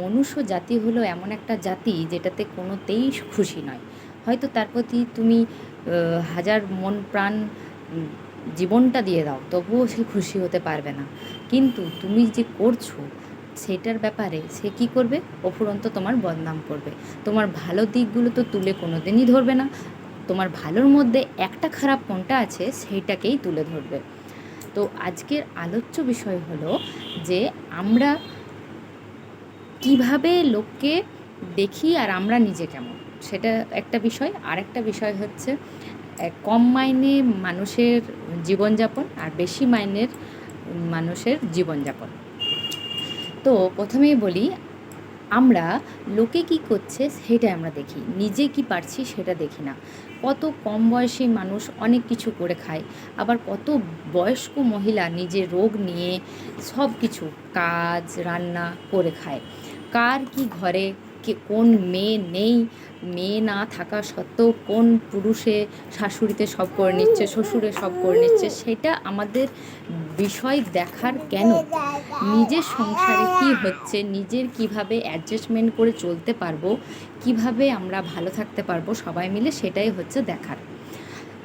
মনুষ্য জাতি হলো এমন একটা জাতি যেটাতে কোনোতেই খুশি নয়। হয়তো তার প্রতি তুমি হাজার মন প্রাণ জীবনটা দিয়ে দাও, তবুও সে খুশি হতে পারবে না। কিন্তু তুমি যে করছ, সেটার ব্যাপারে সে কি করবে? অফুরন্ত তোমার বদনাম করবে। তোমার ভালো দিকগুলো তো তুলে কোনো দিনই ধরবে না। তোমার ভালোর মধ্যে একটা খারাপ কোনটা আছে, সেইটাকেই তুলে ধরবে। তো আজকের আলোচ্য বিষয় হলো যে আমরা কীভাবে লোককে দেখি আর আমরা নিজে কেমন? সেটা একটা বিষয়। আর একটা বিষয় হচ্ছে কম মাইনে মানুষের জীবনযাপন আর বেশি মাইনের মানুষের জীবনযাপন। তো প্রথমেই বলি, আমরা লোকে কি করছে সেটা আমরা দেখি। নিজে কি পারছি সেটা দেখি না। কত কম বয়সী মানুষ অনেক কিছু করে খায়, আবার কত বয়স্ক মহিলা নিজের রোগ নিয়ে সব কিছু কাজ, রান্না করে খায়। কার কি ঘরে? কে কোন মেয়ে নেই? মেয়ে না থাকা সত্ত্বেও কোন পুরুষে শাশুড়িতে সব করে নিচ্ছে, শ্বশুরে সব করে নিচ্ছে? সেটা আমাদের বিষয় দেখার কেন? নিজের সংসারে কি হচ্ছে? নিজের কীভাবে অ্যাডজাস্টমেন্ট করে চলতে পারব? কীভাবে আমরা ভালো থাকতে পারব? সবাই মিলে সেটাই হচ্ছে দেখার।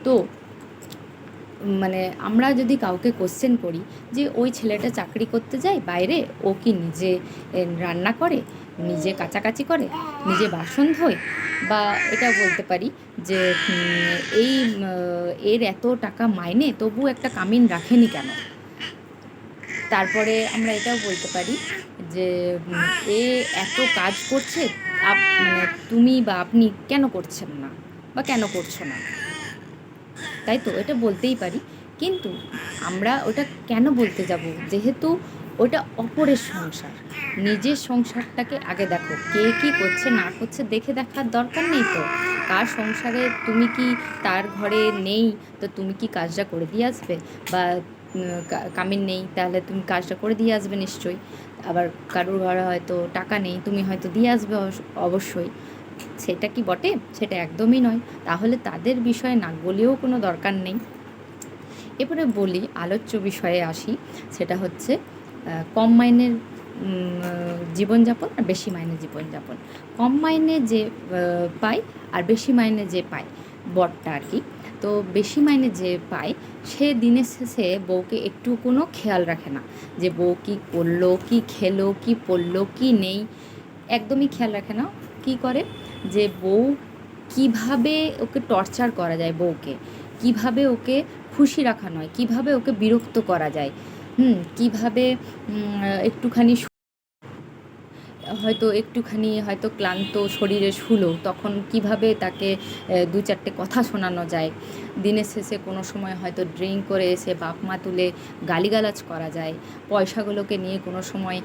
তো মানে আমরা যদি কাউকে কোশ্চেন করি যে ওই ছেলেটা চাকরি করতে যায় বাইরে, ও কি নিজে রান্না করে, নিজে কাচাকাচি করে, নিজে বাসন ধোয়? বা এটা বলতে পারি যে এই এর এত টাকা মাইনে তবু একটা কামিন রাখেনি কেন? তারপরে আমরা এটাও বলতে পারি যে এ এত কাজ করছে মানে তুমি বা আপনি কেন করছেন না? বা কেন করছ না? তাই তো? এটা বলতেই পারি। কিন্তু আমরা ওটা কেন বলতে যাব? যেহেতু ওটা অপরের সংসার। নিজের সংসারটাকে আগে দেখো। কে কি করছে, না করছে দেখে দেখার দরকার নেই তো। কার সংসারে তুমি কি তার ঘরে নেই, তো তুমি কি কাজটা করে দিয়ে আসবে? বা কামিন নেই, তাহলে তুমি কাজটা করে দিয়ে আসবে নিশ্চয়ই। আবার কারোর ঘরে হয়তো টাকা নেই, তুমি হয়তো দিয়ে আসবে অবশ্য- অবশ্যই। সেটা কি বটে? সেটা একদমই নয়। তাহলে তাদের বিষয়ে নাক বলেও কোনো দরকার নেই। এবারে বলি, আলোচ্য বিষয়ে আসি। সেটা হচ্ছে কম মাইনের জীবনযাপন আর বেশি মাইনে জীবনযাপন। কম মাইনে যে পায় আর বেশি মাইনে যে পায় বরটা আর কি। তো বেশি মাইনে যে পায়, সে দিনের শেষে বউকে একটু কোনো খেয়াল রাখে না। যে বউ কী করল, কী খেলো, কী পড়ল, কী নেই। একদমই খেয়াল রাখে না কি করে? যে বউ কীভাবে ওকে টর্চার করা যায় বউকে? কীভাবে ওকে খুশি রাখা নয়? কীভাবে ওকে বিরক্ত করা যায়? হুম, কীভাবে একটুখানি হয়তো একটুখানি হয়তো ক্লান্ত শরীরে শুলো, তখন কীভাবে তাকে দু চারটে কথা শোনানো যায়? দিনের শেষে কোনো সময় হয়তো ড্রিঙ্ক করে এসে বাপ মা তুলে গালিগালাজ করা যায়, পয়সাগুলোকে নিয়ে কোনো সময়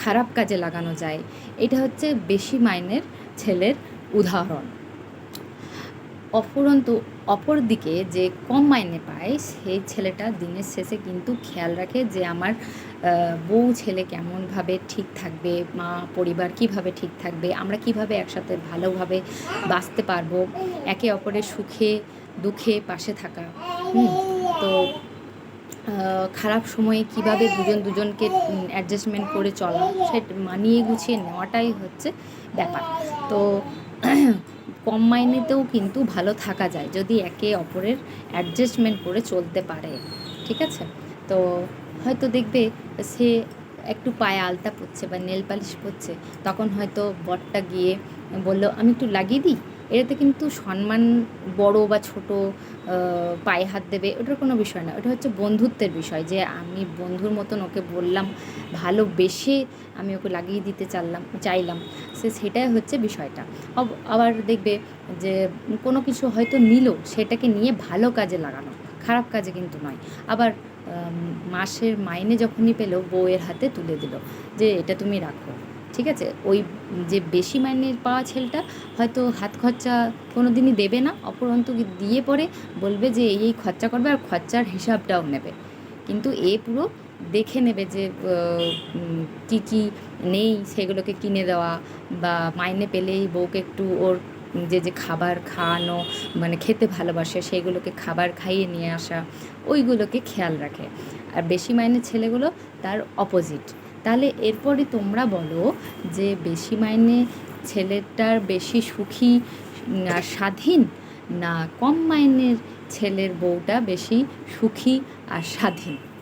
খারাপ কাজে লাগানো যায়। এটা হচ্ছে বেশি মাইনের ছেলের উদাহরণ। অপরন্তু অপর দিকে যে কম মাইনে পায়, সেই ছেলেটা দিনের শেষে কিন্তু খেয়াল রাখে যে আমার বউ ছেলে কেমনভাবে ঠিক থাকবে, মা পরিবার কীভাবে ঠিক থাকবে, আমরা কীভাবে একসাথে ভালোভাবে বাঁচতে পারব, একে অপরের সুখে, দুঃখে পাশে থাকা। তো খারাপ সময়ে কীভাবে দুজন দুজনকে অ্যাডজাস্টমেন্ট করে চলা সেটা মানিয়ে গুছিয়ে নেওয়াটাই হচ্ছে ব্যাপার। তো কম মাইনেতেও কিন্তু ভালো থাকা যায় যদি একে অপরের অ্যাডজাস্টমেন্ট করে চলতে পারে, ঠিক আছে? তো হয়তো দেখবে সে একটু পায়ে আলতা পড়ছে বা নেল পালিশ পড়ছে তখন হয়তো বরটা গিয়ে বলল, আমি একটু লাগিয়ে দিই? এটাতে কিন্তু সম্মান বড় বা ছোট পায়ে হাত দেবে, ওটার কোনো বিষয় না। ওটা হচ্ছে বন্ধুত্বের বিষয়, যে আমি বন্ধুর মতন ওকে বললাম, ভালোবেসে আমি ওকে লাগিয়ে দিতে চাইলাম চাইলাম। সে সেটাই হচ্ছে বিষয়টা। আব- আবার দেখবে যে কোনো কিছু হয়তো নিল, সেটাকে নিয়ে ভালো কাজে লাগানো, খারাপ কাজে কিন্তু নয়। আবার মাসের মাইনে যখনই পেল, বউয়ের হাতে তুলে দিল, যে এটা তুমি রাখো। ঠিক আছে? ওই যে বেশি মাইনের পাওয়া ছেলেটা হয়তো হাত খরচা কোনো দিনই দেবে না, অপরন্তু দিয়ে পরে বলবে যে এই এই খরচা করবে আর খরচার হিসাবটাও নেবে। কিন্তু এ পুরো দেখে নেবে যে কী কী নেই সেগুলোকে কিনে দেওয়া বা মাইনে পেলেই বউকে একটু ওর যে যে খাবার খাওয়ানো মানে খেতে ভালোবাসে সেইগুলোকে খাবার খাইয়ে নিয়ে আসা, ওইগুলোকে খেয়াল রাখে। আর বেশি মাইনের ছেলেগুলো তার অপোজিট তাহলে এরপরে তোমরা বলো যে বেশি মাইনে ছেলেটার বেশি সুখী আর স্বাধীন না কম মাইনের ছেলের বউটা বেশি সুখী আর স্বাধীন?